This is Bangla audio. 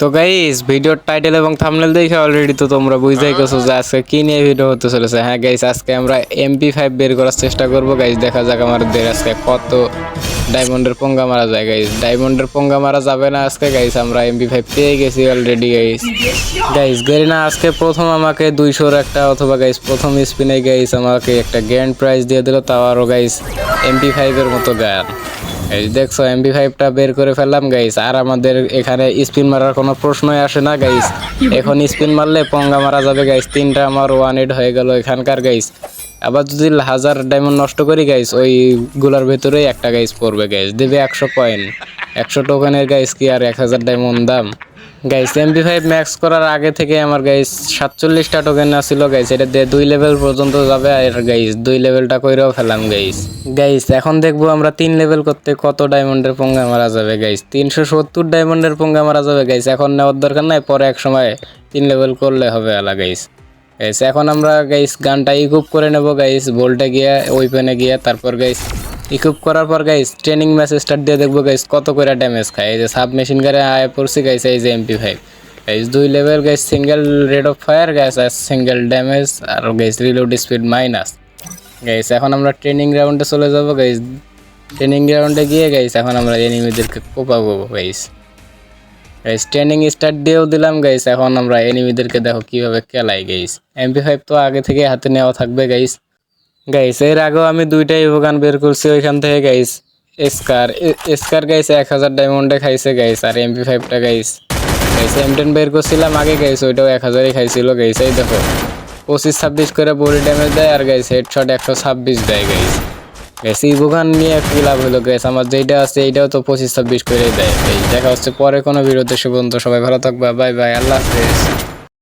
তো গাইস ভিডিওর টাইটেল এবং থাম্বনেল দেখে অলরেডি তো তোমরা বুঝতেই গেছো যে আজকে কি নিয়ে ভিডিও হতে চলেছে। হ্যাঁ গাইস আজকে আমরা এমপি ফাইভ বের করার চেষ্টা করব। গাইস দেখা যাক আমাদের আজকে কত ডায়মন্ডের পঙ্গা মারা যায় গাইস ডায়মন্ডের পঙ্গা মারা যাবে না আজকে গাইস আমরা এমপি ফাইভ পেয়ে গেছি অলরেডি গাইস গাইস গেরিনা আজকে প্রথম আমাকে দুইশোর একটা অথবা গাইস প্রথম স্পিনে গাইস আমাকে একটা গ্র্যান্ড প্রাইজ দিয়ে দিল তাও আরও গাইস এমপি ফাইভের মতো গান এই দেখছ এমবি ফাইভটা বের করে ফেললাম গাইস আর আমাদের এখানে স্পিন মারার কোনো প্রশ্নই আসে না গাইস এখন স্পিন মারলে পঙ্গা মারা যাবে গাইস তিনটা আমার ওয়ান এড হয়ে গেল এখানকার গাইস আবার যদি হাজার ডায়মন্ড নষ্ট করি গাইস ওই গুলার ভেতরেই একটা গাইস পড়বে গাইস দেবে একশো পয়েন্ট একশো টোকেনের গাইস কি আর এক হাজার ডায়মন্ড দাম? গাইস এমপি ফাইভ ম্যাক্স করার আগে থেকে আমার গাইস সাতচল্লিশটা টোকেন আসছিল গাইস এটা দিয়ে দুই লেভেল পর্যন্ত যাবে আর গাইস দুই লেভেলটা কইরেও ফেলাম গাইস গাইস এখন দেখব আমরা তিন লেভেল করতে কত ডায়মন্ডের পঙ্গা মারা যাবে গাইস তিনশো সত্তর ডায়মন্ডের পঙ্গা মারা যাবে গাইস এখন নেওয়ার দরকার নাই, পরে এক সময় তিন লেভেল করলে হবে আলা গাইস গাইস এখন আমরা গাইস গানটা ইকুপ করে নেব গাইস বোল্টে গিয়ে ওইপেনে গিয়ে, তারপর গাইস ইকুপ করার পর গাইস ট্রেনিং ম্যাচ স্টার্ট দিয়ে দেখব গাইস কত করে ড্যামেজ খায়। এই যে সাব মেশিন গাড়ি আয় পড়ছি গাইস এই যে এমপি ফাইভ গাইস দুই level guys single rate of fire guys R single damage R guys reload speed minus guys এখন আমরা ট্রেনিং গ্রাউন্ডে চলে যাব গাইস ট্রেনিং গ্রাউন্ডে গিয়ে গাইস এখন আমরা এনিমিদেরকে কোপাবো গাইস গাইস ট্রেনিং স্টার্ট দিয়েও দিলাম গাইস এখন আমরা এনিমিদেরকে দেখো কীভাবে খেলাই গাইস এমপি ফাইভ তো আগে থেকে হাতে নেওয়া থাকবে গাইস গাইস এর আগেও আমি দুইটাই ভোগান বের করছি ওইখান থেকে গাইস স্কার স্কার গাইস এক হাজার ডায়মন্ডে খাইছে গাইস আর এমপি ফাইভটা গাইস গাইস এম টেন বের করছিলাম আগে গাইস ওইটাও এক হাজারই খাইছিল গাইস এই দেখো। পঁচিশ, ছাব্বিশ করে বডি ড্যামেজ দেয় আর গাইস হেডশট একশো ছাব্বিশ দেয় গাইস গাইস এই ভোগান নিয়ে কি লাভ হলো গাইস আমার যেইটা আছে, এইটাও তো পঁচিশ, ছাব্বিশ করে দেয় গাইস দেখা হচ্ছে পরে কোনো বিরোধে সে পর্যন্ত সবাই ভালো থাকবে বাই বাই আল্লাহ হাফেজ।